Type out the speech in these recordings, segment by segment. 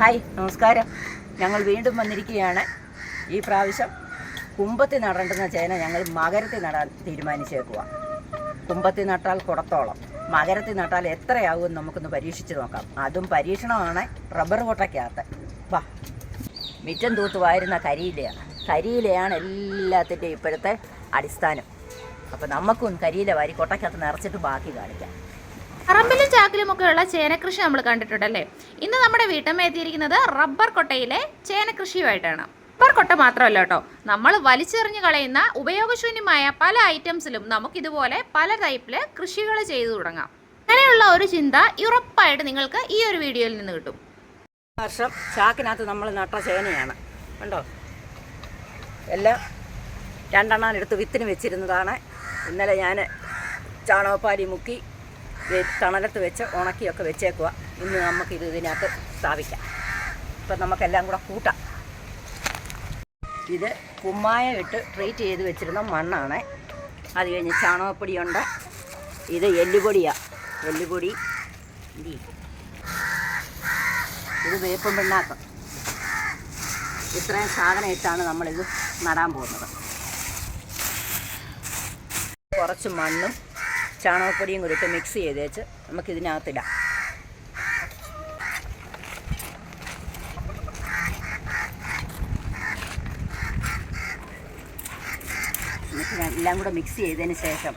Hi നമസ്കാരം. ഞങ്ങൾ വീണ്ടും വന്നിരിക്കുകയാണ്. ഈ പ്രാവശ്യം കുമ്പത്തി നടേണ്ടുന്ന ചേന ഞങ്ങൾ മകരത്തിൽ നടാൻ തീരുമാനിച്ചേക്കുക കുമ്പത്തി നട്ടാൽ കുടത്തോളം. മകരത്തിൽ നട്ടാൽ എത്രയാവും നമുക്കൊന്ന് പരീക്ഷിച്ച് നോക്കാം. അതും പരീക്ഷണമാണ് റബ്ബർ കൊട്ടയ്ക്കകത്ത്. വാ. മിറ്റം തൂത്ത് വായിരുന്ന കരിയിലയാണ്. കരിയിലയാണ് എല്ലാത്തിന്റെയും ഇപ്പോഴത്തെ അടിസ്ഥാനം. അപ്പോൾ നമുക്കും കരിയില വാരി കൊട്ടയ്ക്കകത്ത് നിറച്ചിട്ട് ബാക്കി കാണിക്കാം. പറമ്പിലും ചാക്കിലും ഒക്കെയുള്ള ചേനകൃഷി നമ്മൾ കണ്ടിട്ടുണ്ടല്ലേ? ഇന്ന് നമ്മുടെ വീട്ടമ്മ എത്തിയിരിക്കുന്നത് റബ്ബർ കൊട്ടയിലെ ചേനകൃഷിയുമായിട്ടാണ് റബ്ബർ കൊട്ട മാത്രമല്ല കേട്ടോ നമ്മൾ വലിച്ചെറിഞ്ഞു കളയുന്ന ഉപയോഗശൂന്യമായ പല ഐറ്റംസിലും നമുക്ക് ഇതുപോലെ പല ടൈപ്പിൽ കൃഷികൾ ചെയ്തു തുടങ്ങാം. അങ്ങനെയുള്ള ഒരു ചിന്ത ഉറപ്പായിട്ട് നിങ്ങൾക്ക് ഈ ഒരു വീഡിയോയിൽ നിന്ന് കിട്ടും. വർഷം ചാക്കിനകത്ത് നമ്മൾ നട്ട ചേനയാണ് കണ്ടോ? എല്ലാം രണ്ടെണ്ണം എടുത്ത് വിത്തിന് വെച്ചിരുന്നതാണ്. ഇന്നലെ ഞാൻ ചാണകപ്പാരി മുക്കി തണലത്ത് വെച്ച് ഉണക്കിയൊക്കെ വെച്ചേക്കുക ഇന്ന് നമുക്കിത് ഇതിനകത്ത് സ്ഥാപിക്കാം. ഇപ്പം നമുക്കെല്ലാം കൂടെ കൂട്ടാം. ഇത് കുമ്മായ ഇട്ട് ട്രീറ്റ് ചെയ്ത് വെച്ചിരുന്ന മണ്ണാണ്. അത് കഴിഞ്ഞ് ചാണകപ്പൊടിയുണ്ട്. ഇത് എല്ലുപൊടിയാണ് എല്ലുപൊടി ഇതി. വേപ്പും പിണ്ണാക്കം. ഇത്രയും സാധനം ഇട്ടാണ് നമ്മളിത് നടാൻ പോകുന്നത്. കുറച്ച് മണ്ണും ചാണകപ്പൊടിയും കൂടി ഇട്ട് മിക്സ് ചെയ്ത് വെച്ച് നമുക്കിതിനകത്തിടാം എല്ലാം കൂടെ മിക്സ് ചെയ്തതിന് ശേഷം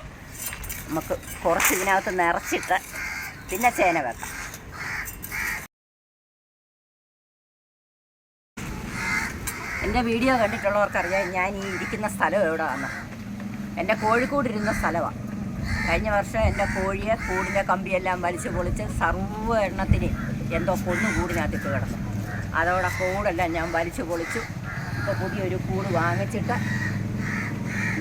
നമുക്ക് കുറച്ച് ഇതിനകത്ത് നിറച്ചിട്ട് പിന്നെ ചേന വെക്കാം. എന്റെ വീഡിയോ കണ്ടിട്ടുള്ളവർക്കറിയാം ഞാൻ ഈ ഇരിക്കുന്ന സ്ഥലം എവിടെയാണ് എന്റെ കോഴിക്കോട് ഇരുന്ന സ്ഥലമാണ്. കഴിഞ്ഞ വർഷം എന്റെ കോഴിയെ കൂടിന്റെ കമ്പിയെല്ലാം വലിച്ചു പൊളിച്ച് സർവ എണ്ണത്തിന് എന്തോ കൊന്നു കൂടിനകത്തിട്ട് കിടന്നു. അതോടെ കൂടെല്ലാം ഞാൻ വലിച്ചു പൊളിച്ചു. ഇപ്പോൾ പുതിയൊരു കൂട് വാങ്ങിച്ചിട്ട്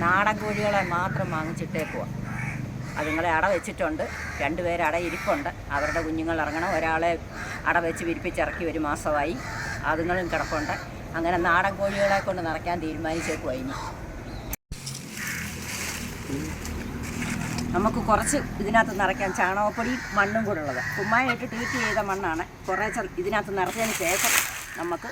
നാടൻ കോഴികളെ മാത്രം വാങ്ങിച്ചിട്ടേ വാങ്ങിച്ചിട്ടേക്കുക അതുങ്ങളെ അട വെച്ചിട്ടുണ്ട്. രണ്ടുപേരെ അട ഇരിപ്പുണ്ട്. അവരുടെ കുഞ്ഞുങ്ങൾ ഇറങ്ങണം. ഒരാളെ അട വെച്ച് വിരിപ്പിച്ചിറക്കി ഒരു മാസമായി. അതുങ്ങളും കിടപ്പുണ്ട്. അങ്ങനെ നാടൻ കോഴികളെ കൊണ്ട് നിറയ്ക്കാൻ തീരുമാനിച്ചേക്കുവായി നമുക്ക് കുറച്ച് ഇതിനകത്ത് നിറയ്ക്കാൻ ചാണകപ്പൊടി മണ്ണും കൂടെ ഉള്ളത്. കുമ്മായിട്ട് ട്രീറ്റ് ചെയ്ത മണ്ണാണ്. കുറേശ്ശെ ഇതിനകത്ത് നിറച്ചതിന് ശേഷം നമുക്ക്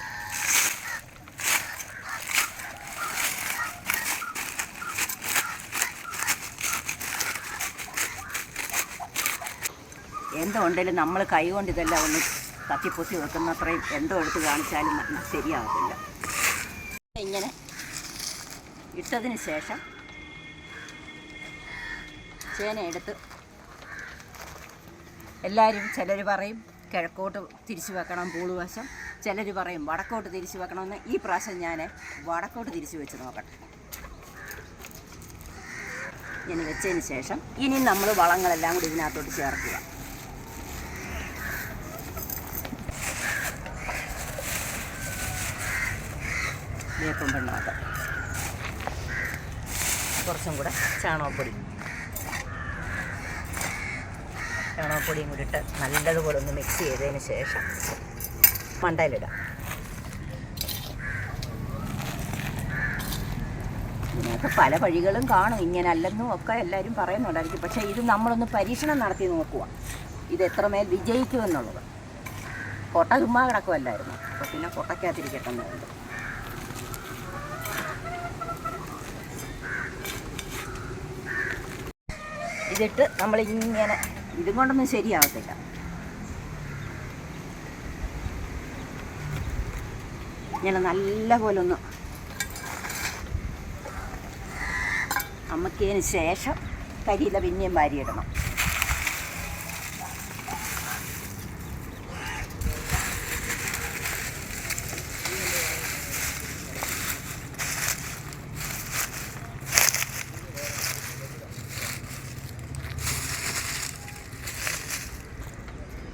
എന്തുണ്ടെങ്കിലും നമ്മൾ കൈ കൊണ്ട് ഇതെല്ലാം ഒന്ന് തത്തിപ്പൊത്തി വെക്കുന്ന അത്രയും എന്തോ എടുത്ത് കാണിച്ചാലും ശരിയാകത്തില്ല. ഇങ്ങനെ ഇട്ടതിന് ശേഷം ചേന എടുത്ത് എല്ലാവരും ചിലർ പറയും കിഴക്കോട്ട് തിരിച്ചു വെക്കണം പൂളുവശം ചിലർ പറയും വടക്കോട്ട് തിരിച്ചു വെക്കണമെന്ന്. ഈ പ്രാവശ്യം ഞാൻ വടക്കോട്ട് തിരിച്ചു വെച്ച് നോക്കട്ടെ ഇനി വെച്ചതിന് ശേഷം ഇനി നമ്മൾ വളങ്ങളെല്ലാം കൂടി ഇതിനകത്തോട്ട് ചേർക്കുക. വേപ്പം പെണ്ണാക്കാം കുറച്ചും കൂടെ ചാണകപ്പൊടി. ചാണകപ്പൊടിയും കൂടി ഇട്ട് നല്ലതുപോലെ ഒന്ന് മിക്സ് ചെയ്തതിന് ശേഷം മണ്ടയിലിടാം. ഇതിനൊക്കെ പല വഴികളും കാണും. ഇങ്ങനെ അല്ലെന്നും ഒക്കെ എല്ലാവരും പറയുന്നുണ്ടായിരിക്കും പക്ഷേ ഇത് നമ്മളൊന്ന് പരീക്ഷണം നടത്തി നോക്കുക. ഇത് എത്രമേൽ വിജയിക്കുമെന്നുള്ളത്. കൊട്ട ചുമ്മാ കിടക്കുമല്ലായിരുന്നു അപ്പോൾ പിന്നെ കൊട്ടയ്ക്കകത്തിരിക്കട്ടെ ഇതിട്ട് നമ്മൾ ഇങ്ങനെ ഇതും കൊണ്ടൊന്നും ശരിയാവത്തില്ല. ഇങ്ങനെ നല്ല പോലെ ഒന്ന് അമ്മക്കതിന് ശേഷം കരിയില പിന്നെയും വാരിയിടണം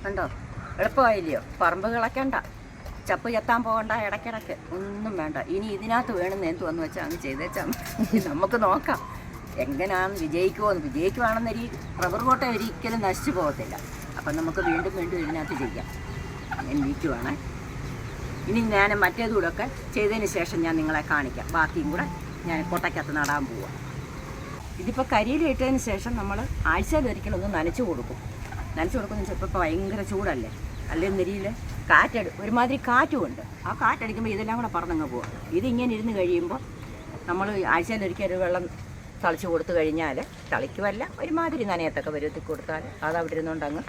കണ്ടോ എളുപ്പമായില്ലയോ പറമ്പ് കിളക്കണ്ട. ചപ്പ് ചെത്താൻ പോകണ്ട ഇടയ്ക്കിടയ്ക്ക്. ഒന്നും വേണ്ട. ഇനി ഇതിനകത്ത് വേണമെന്ന് എന്ത് വന്നു വെച്ചാൽ അങ്ങ് ചെയ്തേച്ചാൽ. നമുക്ക് നോക്കാം. എങ്ങനെയാണ് വിജയിക്കുമോ എന്ന് ഈ റബ്ബർ കോട്ട ഒരിക്കലും നശിച്ചു പോകത്തില്ല. അപ്പം നമുക്ക് വീണ്ടും വീണ്ടും ഇതിനകത്ത് ചെയ്യാം. ഇരിക്കുവാണ് ഇനി ഞാൻ മറ്റേതുകൂടെ ഒക്കെ ചെയ്തതിന് ശേഷം ഞാൻ നിങ്ങളെ കാണിക്കാം. ബാക്കിയും കൂടെ ഞാൻ കൊട്ടയ്ക്കകത്ത് നടാൻ പോവാം. ഇതിപ്പോൾ കരിയിലിട്ടതിന് ശേഷം നമ്മൾ ആഴ്ച ഒരിക്കലും ഒന്ന് നനച്ചു കൊടുക്കും. നനച്ചു കൊടുക്കുന്ന ചിലപ്പോൾ ഭയങ്കര ചൂടല്ലേ? അല്ലേ നെരിയിൽ കാറ്റടി ഒരുമാതിരി കാറ്റുമുണ്ട്. ആ കാറ്റടിക്കുമ്പോൾ ഇതെല്ലാം കൂടെ പറന്നങ്ങ് പോകും ഇതിങ്ങനെ ഇരുന്ന് കഴിയുമ്പോൾ നമ്മൾ ആഴ്ചയിലൊരിക്കൽ ഒരു വെള്ളം തളിച്ച് കൊടുത്തു കഴിഞ്ഞാൽ തളിക്കുമല്ല ഒരുമാതിരി നനയത്തൊക്കെ വരുത്തി കൊടുത്താൽ അത് അവിടെ ഇരുന്നുകൊണ്ട് അങ്ങ്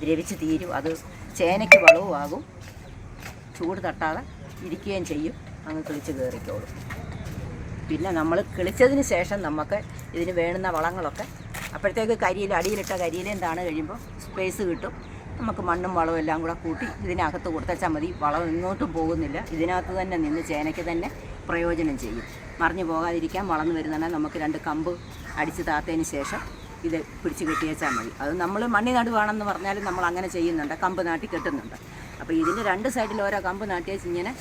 ദ്രവിച്ച് തീരും. അത് ചേനയ്ക്ക് വളവുമാകും ചൂട് തട്ടാതെ ഇരിക്കുകയും ചെയ്യും. അങ്ങ് കിളിച്ച് കയറിക്കോളും പിന്നെ നമ്മൾ കിളിച്ചതിന് ശേഷം നമുക്ക് ഇതിന് വേണ്ടുന്ന വളങ്ങളൊക്കെ അപ്പോഴത്തേക്ക് കരിയിൽ അടിയിലിട്ട കരിയിലെന്താണ് താണ് കഴിയുമ്പോൾ സ്പേസ് കിട്ടും. നമുക്ക് മണ്ണും വളവും എല്ലാം കൂടെ കൂട്ടി ഇതിനകത്ത് കൊടുത്തച്ചാൽ മതി. വളം എങ്ങോട്ടും പോകുന്നില്ല. ഇതിനകത്ത് തന്നെ നിന്ന് ചേനയ്ക്ക് തന്നെ പ്രയോജനം ചെയ്യും. മറിഞ്ഞു പോകാതിരിക്കാൻ വളർന്നു വരുന്നതാണ് നമുക്ക് രണ്ട് കമ്പ് അടിച്ച് താത്തതിന് ശേഷം ഇത് പിടിച്ച് കെട്ടിയേച്ചാൽ മതി. അത് നമ്മൾ മണ്ണി നടുവാണെന്ന് പറഞ്ഞാലും നമ്മൾ അങ്ങനെ ചെയ്യുന്നുണ്ട്. കമ്പ് നാട്ടി കെട്ടുന്നുണ്ട്. അപ്പോൾ ഇതിന്റെ രണ്ട് സൈഡിൽ ഓരോ കമ്പ് നാട്ടിയേച്ച് ഇങ്ങനെ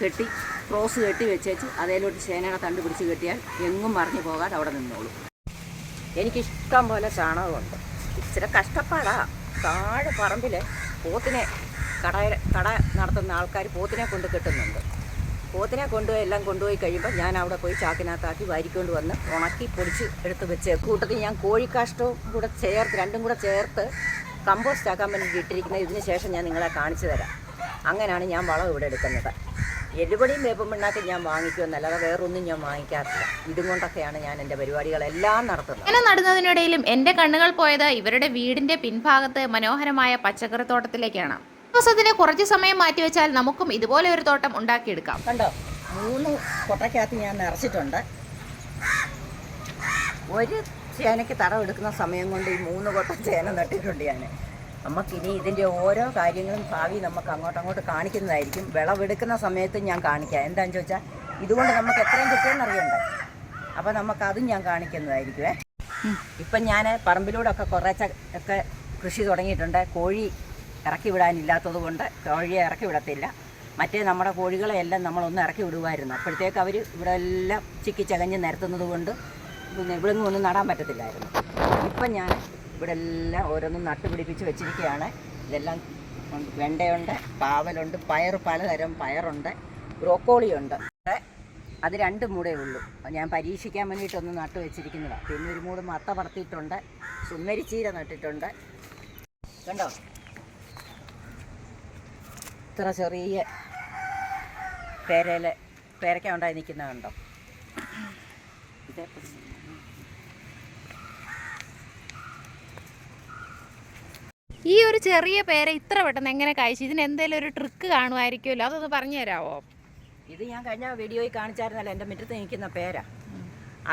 കെട്ടി ക്രോസ് കെട്ടി വെച്ചേച്ച് അതേലോട്ട് ചേനയുടെ തണ്ട് പിടിച്ച് കെട്ടിയാൽ എങ്ങും മറിഞ്ഞു പോകാതെ അവിടെ നിന്നോളൂ. എനിക്കിഷ്ടം പോലെ ചാണകമുണ്ട്. ഇച്ചിരി കഷ്ടപ്പാടാ. താഴെ പറമ്പിൽ പോത്തിനെ കട കട നടത്തുന്ന ആൾക്കാർ പോത്തിനെ കൊണ്ട് കെട്ടുന്നുണ്ട്. പോത്തിനെ കൊണ്ടുപോയി എല്ലാം കൊണ്ടുപോയി കഴിയുമ്പോൾ ഞാൻ അവിടെ പോയി ചാക്കിനകത്താക്കി വാരിക്കൊണ്ട് വന്ന് ഉണക്കി പൊടിച്ച് എടുത്ത് വെച്ച് കൂട്ടത്തിൽ ഞാൻ കോഴിക്കാഷ്ടവും കൂടെ ചേർത്ത് രണ്ടും കൂടെ ചേർത്ത് കമ്പോസ്റ്റ് ആക്കാൻ വേണ്ടി ഇട്ടിരിക്കുന്നത്. ഇതിന് ശേഷം ഞാൻ നിങ്ങളെ കാണിച്ചു തരാം. അങ്ങനെയാണ് ഞാൻ വളം ഇവിടെ എടുക്കുന്നത്. എല്ലുപടിയും വേപ്പും പിണ്ണാക്കും ഞാൻ വാങ്ങിക്കുമെന്നല്ലാതെ വേറൊന്നും ഞാൻ വാങ്ങിക്കാറില്ല. ഇതും കൊണ്ടൊക്കെയാണ് ഞാൻ എന്റെ പരിപാടികളെല്ലാം നടത്തുന്നത്. അങ്ങനെ നടുന്നതിനിടയിലും എന്റെ കണ്ണുകൾ പോയത് ഇവരുടെ വീടിന്റെ പിൻഭാഗത്ത് മനോഹരമായ പച്ചക്കറി തോട്ടത്തിലേക്കാണ് ദിവസത്തിന് കുറച്ച് സമയം മാറ്റിവെച്ചാൽ നമുക്കും ഇതുപോലെ ഒരു തോട്ടം ഉണ്ടാക്കിയെടുക്കാം. കണ്ടോ? മൂന്ന് കൊട്ടയ്ക്കകത്ത് ഞാൻ നിറച്ചിട്ടുണ്ട്. ഒരു ചേനയ്ക്ക് തടവെടുക്കുന്ന സമയം കൊണ്ട് ഈ മൂന്ന് കൊട്ട ചേന നട്ടിട്ടുണ്ട് ഞാൻ. നമുക്കിനി ഇതിന്റെ ഓരോ കാര്യങ്ങളും ഭാവി നമുക്ക് അങ്ങോട്ട് അങ്ങോട്ട് കാണിക്കുന്നതായിരിക്കും. വിളവെടുക്കുന്ന സമയത്ത് ഞാൻ കാണിക്കാം. എന്താണെന്ന് ചോദിച്ചാൽ ഇതുകൊണ്ട് നമുക്ക് എത്രയും കിട്ടിയെന്ന് അറിയണ്ടേ. അപ്പോൾ നമുക്കതും ഞാൻ കാണിക്കുന്നതായിരിക്കുമേ ഇപ്പം ഞാൻ പറമ്പിലൂടെ ഒക്കെ കുറേശ്ശെ ഒക്കെ കൃഷി തുടങ്ങിയിട്ടുണ്ട്. കോഴി ഇറക്കി വിടാനില്ലാത്തത് കൊണ്ട് കോഴിയെ ഇറക്കി വിടത്തില്ല. മറ്റേ നമ്മുടെ കോഴികളെ എല്ലാം നമ്മളൊന്ന് ഇറക്കി വിടുമായിരുന്നു അപ്പോഴത്തേക്ക് അവർ ഇവിടെ എല്ലാം ചിക്കി ചകഞ്ഞ് നിരത്തുന്നത് കൊണ്ട് പിന്നെ ഇവിടെങ്ങും ഒന്നും നടാൻ പറ്റത്തില്ലായിരുന്നു. ഇപ്പം ഞാൻ ഇവിടെ എല്ലാം ഓരോന്നും നട്ടുപിടിപ്പിച്ച് വെച്ചിരിക്കുകയാണ്. ഇതെല്ലാം. വെണ്ടയുണ്ട് പാവലുണ്ട് പയർ പലതരം പയറുണ്ട് ബ്രോക്കോളിയുണ്ട്. അത് രണ്ട് മൂടേ ഉള്ളൂ. ഞാൻ പരീക്ഷിക്കാൻ വേണ്ടിയിട്ടൊന്ന് നട്ടു വെച്ചിരിക്കുന്നതാണ് പിന്നെ ഒരു മൂട് മത്ത പറത്തിയിട്ടുണ്ട് സുന്ദരിച്ചീര നട്ടിട്ടുണ്ട്. കണ്ടോ? ഇത്ര ചെറിയ പേരയിൽ പേരയ്ക്ക ഉണ്ടായി നിൽക്കുന്നത് കണ്ടോ? ഇതേ ഈ ഒരു ചെറിയ പേര ഇത്ര പെട്ടെന്ന് എങ്ങനെ കഴിച്ചു ഇതിന് എന്തെങ്കിലും ഒരു ട്രിക്ക് കാണുമായിരിക്കുമല്ലോ? അതൊന്ന് പറഞ്ഞു തരാമോ ഇത് ഞാൻ കഴിഞ്ഞ വീഡിയോയിൽ കാണിച്ചായിരുന്നല്ലോ എന്റെ മുറ്റത്ത് നിൽക്കുന്ന പേര.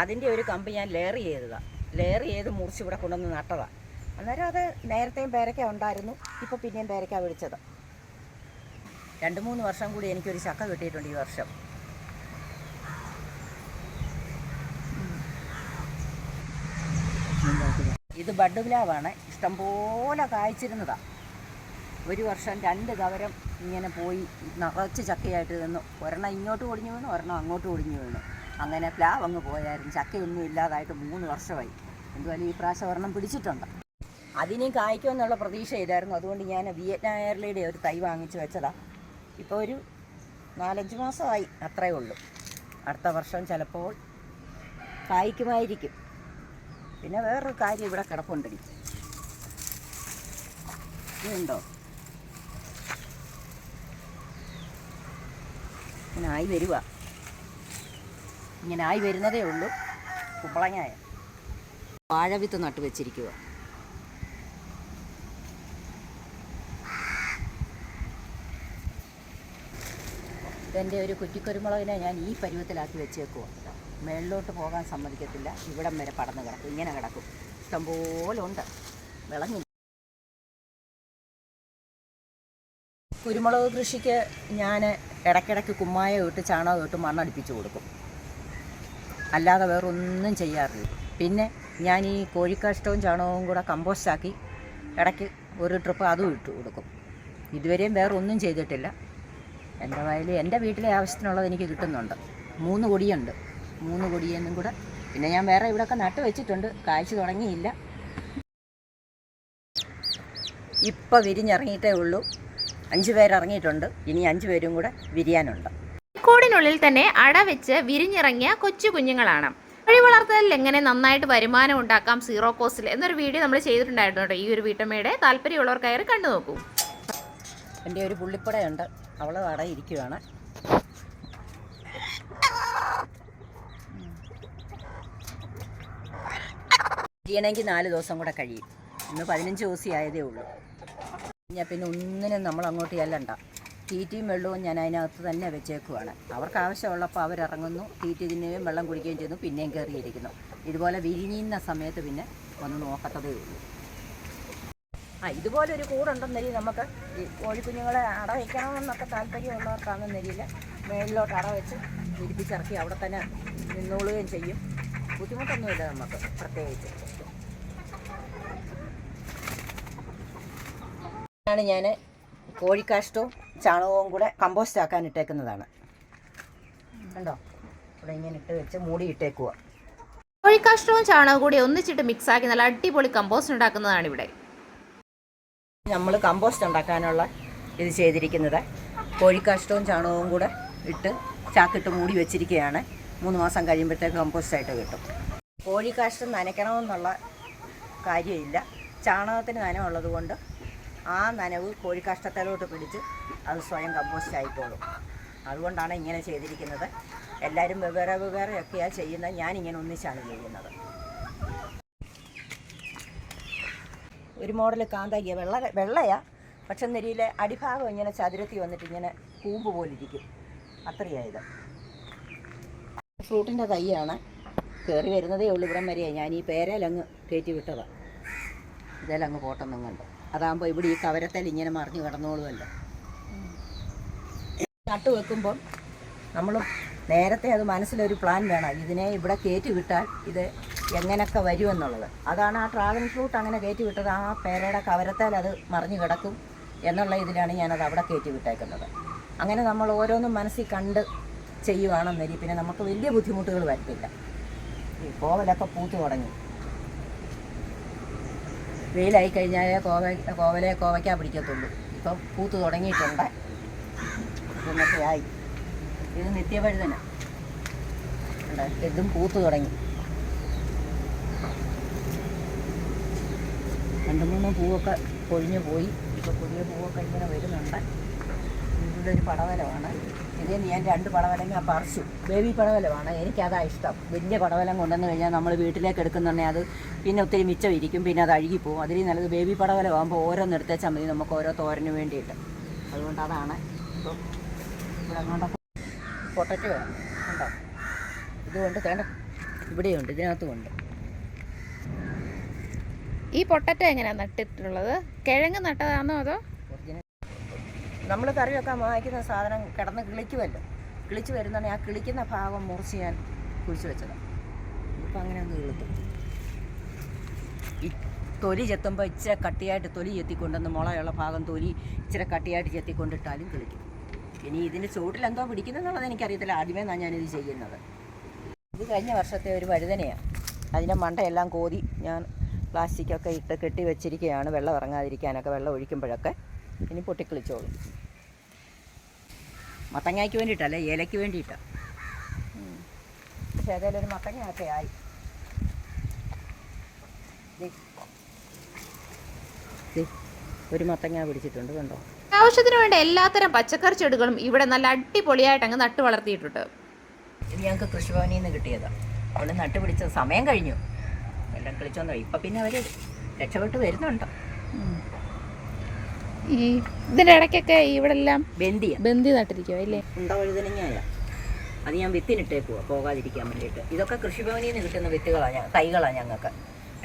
അതിന്റെ ഒരു കമ്പ് ഞാൻ ലെയർ ചെയ്തതാണ് ലെയർ ചെയ്ത് മുറിച്ച് ഇവിടെ കൊണ്ടുവന്ന് നട്ടതാണ് അന്നേരം അത് നേരത്തെയും പേരയ്ക്ക ഉണ്ടായിരുന്നു ഇപ്പോൾ പിന്നെയും പേരയ്ക്ക വിളിച്ചത്. രണ്ട് മൂന്ന് വർഷം കൂടി എനിക്കൊരു ചക്ക കിട്ടിയിട്ടുണ്ട് ഈ വർഷം. ഇത് ബഡ് പ്ലാവാണ്. ഇഷ്ടംപോലെ കായ്ച്ചിരുന്നതാണ് ഒരു വർഷം രണ്ട് കവരം ഇങ്ങനെ പോയി നിറച്ച് ചക്കയായിട്ട് നിന്നു. ഒരെണ്ണം ഇങ്ങോട്ട് ഒടിഞ്ഞു വീണു ഒരെണ്ണം അങ്ങോട്ട് ഒടിഞ്ഞു വീണു. അങ്ങനെ പ്ലാവ് അങ്ങ് പോയായിരുന്നു. ചക്കയൊന്നും ഇല്ലാതായിട്ട് മൂന്ന് വർഷമായി. എന്തുവായാലും ഈ പ്രാവശ്യം ഒരെണ്ണം പിടിച്ചിട്ടുണ്ട്. അതിനെയും കായ്ക്കുമെന്നുള്ള പ്രതീക്ഷ ഇതായിരുന്നു അതുകൊണ്ട് ഞാൻ വിയറ്റ്നാം എയർലയുടെ ഒരു തൈ വാങ്ങിച്ചു വെച്ചതാണ് ഇപ്പോൾ ഒരു നാലഞ്ച് മാസമായി അത്രയേ ഉള്ളൂ. അടുത്ത വർഷം ചിലപ്പോൾ കായ്ക്കുമായിരിക്കും. പിന്നെ വേറൊരു കാര്യം ഇവിടെ കിടപ്പുണ്ട്. ഇതുണ്ടോ? ഇങ്ങനെ ആയി വരുവ. ഇങ്ങനെ ആയി വരുന്നതേ ഉള്ളൂ. കുമ്പളങ്ങായ. വാഴവിത്ത് നട്ട് വെച്ചിരിക്കുക ഇതെന്റെ ഒരു കുറ്റിക്കുരുമുളകിനെ ഞാൻ ഈ പരുവത്തിലാക്കി വെച്ചേക്കുക മേളിലോട്ട് പോകാൻ സമ്മതിക്കത്തില്ല. ഇവിടം വരെ പടന്ന് കിടക്കും. ഇങ്ങനെ കിടക്കും. ഇഷ്ടംപോലെ ഉണ്ട്. വിളഞ്ഞു. കുരുമുളക് കൃഷിക്ക് ഞാൻ ഇടയ്ക്കിടയ്ക്ക് കുമ്മായം ഇട്ട് ചാണകം ഇട്ട് മണ്ണടിപ്പിച്ച് കൊടുക്കും. അല്ലാതെ വേറെ ഒന്നും ചെയ്യാറില്ല. പിന്നെ ഞാൻ ഈ കോഴിക്കാഷ്ടവും ചാണകവും കൂടെ കമ്പോസ്റ്റാക്കി ഇടയ്ക്ക് ഒരു ട്രിപ്പ് അതും ഇട്ട് കൊടുക്കും. ഇതുവരെയും വേറെ ഒന്നും ചെയ്തിട്ടില്ല. എന്റെ വയലിൽ എന്റെ വീട്ടിലെ ആവശ്യത്തിനുള്ളത് എനിക്ക് കിട്ടുന്നുണ്ട്. മൂന്ന് കൊടിയുണ്ട്. മൂന്ന് കൊടിയെന്നും കൂടെ. പിന്നെ ഞാൻ വേറെ ഇവിടെയൊക്കെ നട്ട് വെച്ചിട്ടുണ്ട്. കാഴ്ച തുടങ്ങിയില്ല. ഇപ്പം വിരിഞ്ഞിറങ്ങിയിട്ടേ ഉള്ളൂ. അഞ്ച് പേരിറങ്ങിയിട്ടുണ്ട്. ഇനി അഞ്ച് പേരും കൂടെ വിരിയാനുണ്ട്. കൂടിനുള്ളിൽ തന്നെ അട വെച്ച് വിരിഞ്ഞിറങ്ങിയ കൊച്ചു കുഞ്ഞുങ്ങളാണ്. കോഴി വളർത്തലിൽ എങ്ങനെ നന്നായിട്ട് വരുമാനം ഉണ്ടാക്കാം സീറോ കോസ്റ്റിൽ എന്നൊരു വീഡിയോ നമ്മൾ ചെയ്തിട്ടുണ്ടായിരുന്നു കേട്ടോ. ഈ ഒരു വീട്ടമ്മയുടെ താല്പര്യമുള്ളവർ കയറി കണ്ടു നോക്കൂ. എന്റെ ഒരു പുള്ളിപ്പടയുണ്ട്. അവൾ അവിടെ ചെയ്യണമെങ്കിൽ നാല് ദിവസം കൂടെ കഴിയും. ഇന്ന് പതിനഞ്ച് ദിവസം ആയതേ ഉള്ളൂ. ഞാൻ പിന്നെ ഒന്നിനും നമ്മൾ അങ്ങോട്ട് ചെല്ലണ്ട. തീറ്റയും വെള്ളവും ഞാൻ അതിനകത്ത് തന്നെ വെച്ചേക്കുവാണ്. അവർക്ക് ആവശ്യമുള്ളപ്പോൾ അവരിറങ്ങുന്നു. തീറ്റ തിന്നുകയും വെള്ളം കുടിക്കുകയും ചെയ്യുന്നു. പിന്നെയും കയറിയിരിക്കുന്നു. ഇതുപോലെ വിരിഞ്ഞിരുന്ന സമയത്ത് പിന്നെ ഒന്ന് നോക്കത്തതേ ഉള്ളൂ. ആ ഇതുപോലെ ഒരു കൂടുണ്ടെന്നരി നമുക്ക് ഈ കോഴിക്കുഞ്ഞുങ്ങളെ അട വയ്ക്കണമെന്നൊക്കെ താല്പര്യമുള്ളവർക്കാണെന്ന നിലയിൽ മേളിലോട്ട് അട വെച്ച് വിരിപ്പിച്ചിറക്കി അവിടെ തന്നെ നിന്നോളുകയും ചെയ്യും. ബുദ്ധിമുട്ടൊന്നുമില്ല നമുക്ക് പ്രത്യേകിച്ച്. ആണ് ഞാൻ കോഴിക്കാഷ്ടവും ചാണകവും കൂടെ കമ്പോസ്റ്റ് ആക്കാൻ ഇട്ടേക്കുന്നതാണ്. കണ്ടോ? ഇവിടെ ഇങ്ങനെ ഇട്ട് വെച്ച് മൂടി ഇട്ടേക്കുക കോഴിക്കാഷ്ടവും ചാണകവും കൂടി ഒന്നിച്ചിട്ട് മിക്സ് ആക്കി നല്ല അടിപൊളി കമ്പോസ്റ്റ് ഉണ്ടാക്കുന്നതാണ് ഇവിടെ. നമ്മൾ കമ്പോസ്റ്റ് ഉണ്ടാക്കാനുള്ള ഇത് ചെയ്തിരിക്കുന്നത് കോഴിക്കാഷ്ടവും ചാണകവും കൂടെ ഇട്ട് ചാക്കിട്ട് മൂടി വെച്ചിരിക്കുകയാണ്. മൂന്ന് മാസം കഴിയുമ്പോഴത്തേക്ക് കമ്പോസ്റ്റായിട്ട് കിട്ടും. കോഴിക്കാഷ്ടം നനയ്ക്കണമെന്നുള്ള കാര്യമില്ല. ചാണകത്തിന് നനവുള്ളത് കൊണ്ട് ആ നനവ് കോഴിക്കാഷ്ടത്തിലോട്ട് പിടിച്ച് അത് സ്വയം കമ്പോസ്റ്റ് ആയിക്കോളും. അതുകൊണ്ടാണ് ഇങ്ങനെ ചെയ്തിരിക്കുന്നത്. എല്ലാവരും വെവ്വേറെ വെവ്വേറെയൊക്കെയാണ് ചെയ്യുന്നത്. ഞാൻ ഇങ്ങനെ ഒന്നിച്ചാണ് ചെയ്യുന്നത്. ഒരു മോഡൽ കാന്തയ്യ വെള്ള വെള്ളയാ. പക്ഷെ നെരിയിലെ അടിഭാഗം ഇങ്ങനെ ചതുരത്തി വന്നിട്ട് ഇങ്ങനെ കൂമ്പ് പോലിരിക്കും. അത്രയായത് ഫ്രൂട്ടിന്റെ തൈയാണ് കയറി വരുന്നതേ ഉള്ളൂ ഇവിടം വരെയാണ് ഞാൻ ഈ പേരയിലങ്ങ് കയറ്റി വിട്ടതാണ് ഇതേലങ്ങ് പോട്ടെന്നും കണ്ട് അതാകുമ്പോൾ ഇവിടെ ഈ കവരത്തിൽ ഇങ്ങനെ മറിഞ്ഞു കിടന്നോളുമല്ലോ നട്ടു വെക്കുമ്പം നമ്മൾ നേരത്തെ അത് മനസ്സിലൊരു പ്ലാൻ വേണം. ഇതിനെ ഇവിടെ കയറ്റി വിട്ടാൽ ഇത് എങ്ങനെയൊക്കെ വരുമെന്നുള്ളത്. അതാണ് ആ ഡ്രാഗൺ ഫ്രൂട്ട് അങ്ങനെ കയറ്റി വിട്ടത്. ആ പേരയുടെ കവരത്താൽ അത് മറിഞ്ഞു കിടക്കും എന്നുള്ള ഇതിലാണ് ഞാനത് അവിടെ കയറ്റി വിട്ടേക്കുന്നത്. അങ്ങനെ നമ്മൾ ഓരോന്നും മനസ്സിൽ കണ്ട് ചെയ്യുവാണെന്നരി പിന്നെ നമുക്ക് വലിയ ബുദ്ധിമുട്ടുകൾ വരത്തില്ല. ഈ കോവലൊക്കെ പൂത്തു തുടങ്ങി. വെയിലായി കഴിഞ്ഞാലേ കോവ കോവലെ കോവയ്ക്കാ പിടിക്കത്തുള്ളൂ. ഇപ്പം പൂത്ത് തുടങ്ങിയിട്ടുണ്ട്. ഇതൊക്കെ ആയി. ഇത് നിത്യവഴുതന ഉണ്ട് ഇതും പൂത്ത് തുടങ്ങി. രണ്ട് മൂന്ന് പൂവൊക്കെ പൊഴിഞ്ഞു പോയി. ഇപ്പോൾ പുതിയ പൂവൊക്കെ ഇങ്ങനെ വരുന്നുണ്ട്. ഇവിടെ ഒരു പടവലമാണ്. ഇതിൽ ഞാൻ രണ്ട് പടവലം ഞാൻ പറിച്ചു. ബേബി പടവലമാണ്. എനിക്കതാ ഇഷ്ടം. വലിയ പടവലം കൊണ്ടുവന്ന് കഴിഞ്ഞാൽ നമ്മൾ വീട്ടിലേക്ക് എടുക്കുന്നുണ്ടെങ്കിൽ അത് പിന്നെ ഒത്തിരി മിച്ചം ഇരിക്കും പിന്നെ അത് അഴുകിപ്പോവും. അതിൽ നല്ലത് ബേബി പടവലമാകുമ്പോൾ ഓരോന്നെടുത്തേച്ചാൽ മതി നമുക്ക് ഓരോ തോരന് വേണ്ടിയിട്ട്. അതുകൊണ്ട് അതാണ് ഇപ്പം പൊട്ടറ്റോ ഉണ്ടോ ഇതുകൊണ്ട് തേണ്ട. ഇവിടെയുണ്ട് ഇതിനകത്തുമുണ്ട്. ഈ പൊട്ടറ്റ എങ്ങനെയാണ് നട്ടിട്ടുള്ളത്? കിഴങ്ങ് നട്ടതാണോ അതോ നമ്മൾ കറി വെക്കാൻ വാങ്ങിക്കുന്ന സാധനം കിടന്ന് കിളിക്കുമല്ലോ. കിളിച്ച് വരുന്നുണ്ടെങ്കിൽ ആ കിളിക്കുന്ന ഭാഗം മുറിച്ച് ഞാൻ കുഴിച്ച് വെച്ചതാണ് ഇപ്പം അങ്ങനെ ഒന്ന് കിളുത്തു. ഈ തൊലി ചെത്തുമ്പോൾ ഇച്ചിരി കട്ടിയായിട്ട് തൊലി ചെത്തിക്കൊണ്ടുവന്ന് മുളയുള്ള ഭാഗം തൊലി ഇച്ചിരി കട്ടിയായിട്ട് ചെത്തിക്കൊണ്ടിട്ടാലും കിളിക്കും. ഇനി ഇതിന്റെ ചുവട്ടിൽ എന്തോ പിടിക്കുന്നെന്നുള്ളത് എനിക്കറിയത്തില്ല. ആദ്യമേ ഞാൻ ഞാനിത് ചെയ്യുന്നത്. ഇത് കഴിഞ്ഞ വർഷത്തെ ഒരു വഴുതനയാണ് അതിന്റെ മണ്ടയെല്ലാം കോതി ഞാൻ പ്ലാസ്റ്റിക്കൊക്കെ ഇട്ട് കെട്ടി വെച്ചിരിക്കുകയാണ്. വെള്ളം ഇറങ്ങാതിരിക്കാനൊക്കെ വെള്ളം ഒഴിക്കുമ്പോഴൊക്കെ. ഇനി പൊട്ടിക്കളിച്ചോളും. മത്തങ്ങയ്ക്ക് വേണ്ടിയിട്ടല്ലേ? ഏലയ്ക്ക് വേണ്ടിയിട്ടാണ് പക്ഷേ ഒരു മത്തങ്ങയൊക്കെ ആയി. ഒരു മത്തങ്ങ പിടിച്ചിട്ടുണ്ട് കണ്ടോ? ആവശ്യത്തിന് വേണ്ട എല്ലാത്തരം പച്ചക്കറി ചെടികളും ഇവിടെ നല്ല അടിപൊളിയായിട്ട് അങ്ങ് നട്ടു വളർത്തിയിട്ടുണ്ട്. ഇത് ഞങ്ങൾക്ക് കൃഷിഭവനിൽ നിന്ന് കിട്ടിയതാണ് അവിടെ നട്ടുപിടിച്ച സമയം കഴിഞ്ഞു. എല്ലാം കിളിച്ചോന്നോ. ഇപ്പം പിന്നെ അവർ രക്ഷപ്പെട്ട് വരുന്നുണ്ട്. ഈ ഇതിന്റെ ഇടയ്ക്കൊക്കെ ഇവിടെ എല്ലാം അല്ലേ നട്ടിരിക്കുക ഉണ്ട വഴുതനങ്ങായ. അത് ഞാൻ വിത്തിനിട്ടേക്കുക പോകാതിരിക്കാൻ വേണ്ടിയിട്ട്. ഇതൊക്കെ കൃഷിഭവനിൽ നിന്ന് കിട്ടുന്ന വിത്തുകളാണ് ഞാൻ തൈകളാണ് ഞങ്ങൾക്ക്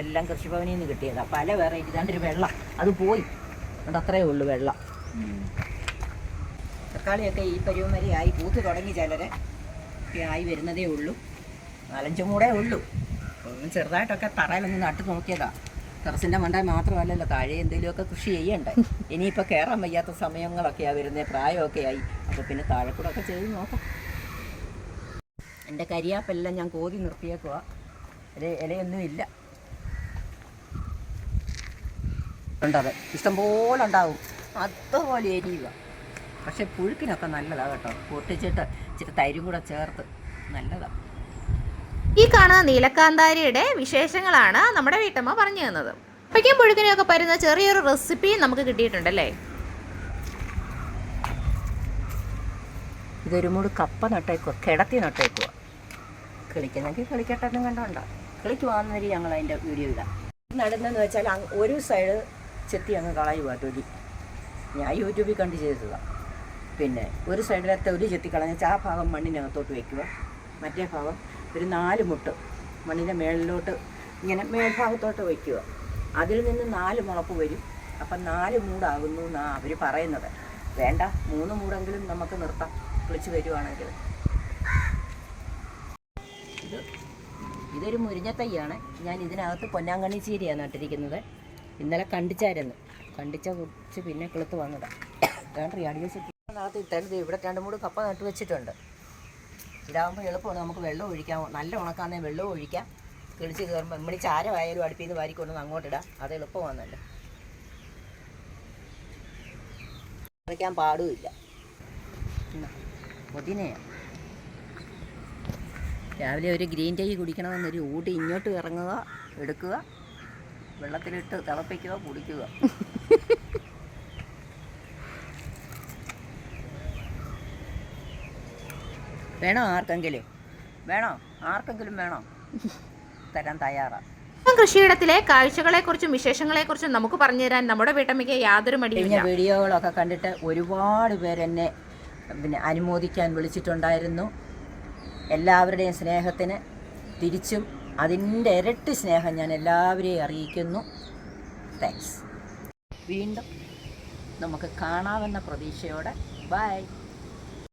എല്ലാം കൃഷിഭവനിൽ നിന്ന് കിട്ടിയത്. പല വെറൈറ്റി ഇതാണ്ടൊരു വെള്ളം. അത് പോയി. അതുകൊണ്ട് അത്രയേ ഉള്ളൂ വെള്ളം. തക്കാളിയൊക്കെ ഈ പരുവം ആയി പൂത്ത് തുടങ്ങി ചിലരെ. ആയി വരുന്നതേ ഉള്ളൂ. നാലഞ്ചും കൂടെ ഉള്ളൂ. ചെറുതായിട്ടൊക്കെ തറയിലൊന്ന് നട്ട് നോക്കിയതാ. ടെറസിന്റെ മണ്ട മാത്രമല്ലല്ലോ താഴെ എന്തെങ്കിലുമൊക്കെ കൃഷി ചെയ്യണ്ടേ. ഇനിയിപ്പോൾ കയറാൻ വയ്യാത്ത സമയങ്ങളൊക്കെയാണ് വരുന്നത് പ്രായമൊക്കെ ആയി. അപ്പോൾ പിന്നെ താഴെ കൂടെ ഒക്കെ ചെയ്ത് നോക്കാം. എന്റെ കരിയാപ്പെല്ലാം ഞാൻ കോതി നിർത്തിയേക്കുക ഇല ഇലയൊന്നും ഇല്ല. ഉണ്ടത് ഇഷ്ടംപോലെ ഉണ്ടാവും. അതുപോലെ എരിയുക പക്ഷെ പുഴുക്കിനൊക്കെ നല്ലതാണ് കേട്ടോ. പൊട്ടിച്ചിട്ട് ഇച്ചിരി തൈരും കൂടെ ചേർത്ത് നല്ലതാണ് ഈ കാണുന്ന നീലക്കാന്താരിയുടെ വിശേഷങ്ങളാണ് നമ്മുടെ വീട്ടമ്മ പറഞ്ഞു തന്നത്. അപ്പോഴേക്കും പുഴുക്കിനെയൊക്കെ പരുന്ന ചെറിയൊരു റെസിപ്പി നമുക്ക് കിട്ടിയിട്ടുണ്ടല്ലേ? ഇതൊരു മൂട് കപ്പ നട്ടേക്കുക കിടത്തി നട്ടേക്കുക കിളിക്കുന്നെങ്കിൽ കിളിക്കട്ടെന്നും കണ്ടോണ്ട. കിളിക്കുവാന്നരി ഞങ്ങൾ അതിന്റെ വീഡിയോ ഇടാം. നടുന്നതെന്ന് വെച്ചാൽ ഒരു സൈഡ് ചെത്തി അങ്ങ് കളയുക തൊലി. ഞാൻ യൂട്യൂബിൽ കണ്ട് ചെയ്തതാണ് പിന്നെ ഒരു സൈഡിലെ തൊലി ചെത്തി കളഞ്ഞാൽ ആ ഭാഗം മണ്ണിനകത്തോട്ട് വയ്ക്കുക മറ്റേ ഭാഗം ഒരു നാല് മുട്ട് മണ്ണിന്റെ മേളിലോട്ട് ഇങ്ങനെ മേൽഭാഗത്തോട്ട് വയ്ക്കുക. അതിൽ നിന്ന് നാല് മുളപ്പ് വരും. അപ്പം നാല് മൂടാകുന്നു എന്നാണ് അവർ പറയുന്നത്. വേണ്ട മൂന്ന് മൂടെങ്കിലും നമുക്ക് നിർത്താം. വിളിച്ച് വരുവാണെങ്കിൽ. ഇത് ഇതൊരു മുരിഞ്ഞത്തയ്യാണ് ഞാൻ ഇതിനകത്ത് പൊന്നാങ്കണ്ണി ചീരയാണ് നട്ടിരിക്കുന്നത്. ഇന്നലെ കണ്ടിച്ചായിരുന്നു. കണ്ടിച്ച കുറിച്ച് പിന്നെ കിളുത്ത് വന്നതാണ് അതാണ് വെച്ചിട്ട് ഇട്ടത് ഇവിടെ രണ്ട് മൂന്ന് കപ്പ നട്ട് വെച്ചിട്ടുണ്ട്. ഇതാകുമ്പോൾ എളുപ്പമാണ്. നമുക്ക് വെള്ളം ഒഴിക്കാം നല്ല ഉണക്കാന്നേ വെള്ളം ഒഴിക്കാം. കിളിച്ച് കയറുമ്പോൾ നമ്മൾ ചാരമായാലും അടുപ്പിൽ നിന്ന് വാരിക്കൊണ്ടു അങ്ങോട്ടിടാം അത് എളുപ്പമാണല്ലോ. വയ്ക്കാൻ പാടുമില്ല പുതിനയാണ് രാവിലെ ഒരു ഗ്രീൻ ടീ കുടിക്കണമെന്നൊരു ഊട്ടി ഇങ്ങോട്ട് ഇറങ്ങുക എടുക്കുക വെള്ളത്തിലിട്ട് തിളപ്പിക്കുക കുടിക്കുക. വേണോ ആർക്കെങ്കിലും? വേണോ? ആർക്കെങ്കിലും വേണോ? തരാൻ തയ്യാറാണ് കൃഷിയിടത്തിലെ വിശേഷങ്ങളെ കുറിച്ചും നമുക്ക് പറഞ്ഞു തരാൻ നമ്മുടെ വീട്ടമ്മയ്ക്ക് യാതൊരു കഴിഞ്ഞ മടിയുമില്ല വീഡിയോകളൊക്കെ കണ്ടിട്ട് ഒരുപാട് പേരെന്നെ പിന്നെ അനുമോദിക്കാൻ വിളിച്ചിട്ടുണ്ടായിരുന്നു. എല്ലാവരുടെയും സ്നേഹത്തിന് തിരിച്ചും അതിന്റെ ഇരട്ടി സ്നേഹം ഞാൻ എല്ലാവരെയും അറിയിക്കുന്നു. താങ്ക്സ് വീണ്ടും നമുക്ക് കാണാമെന്ന പ്രതീക്ഷയോടെ. ബൈ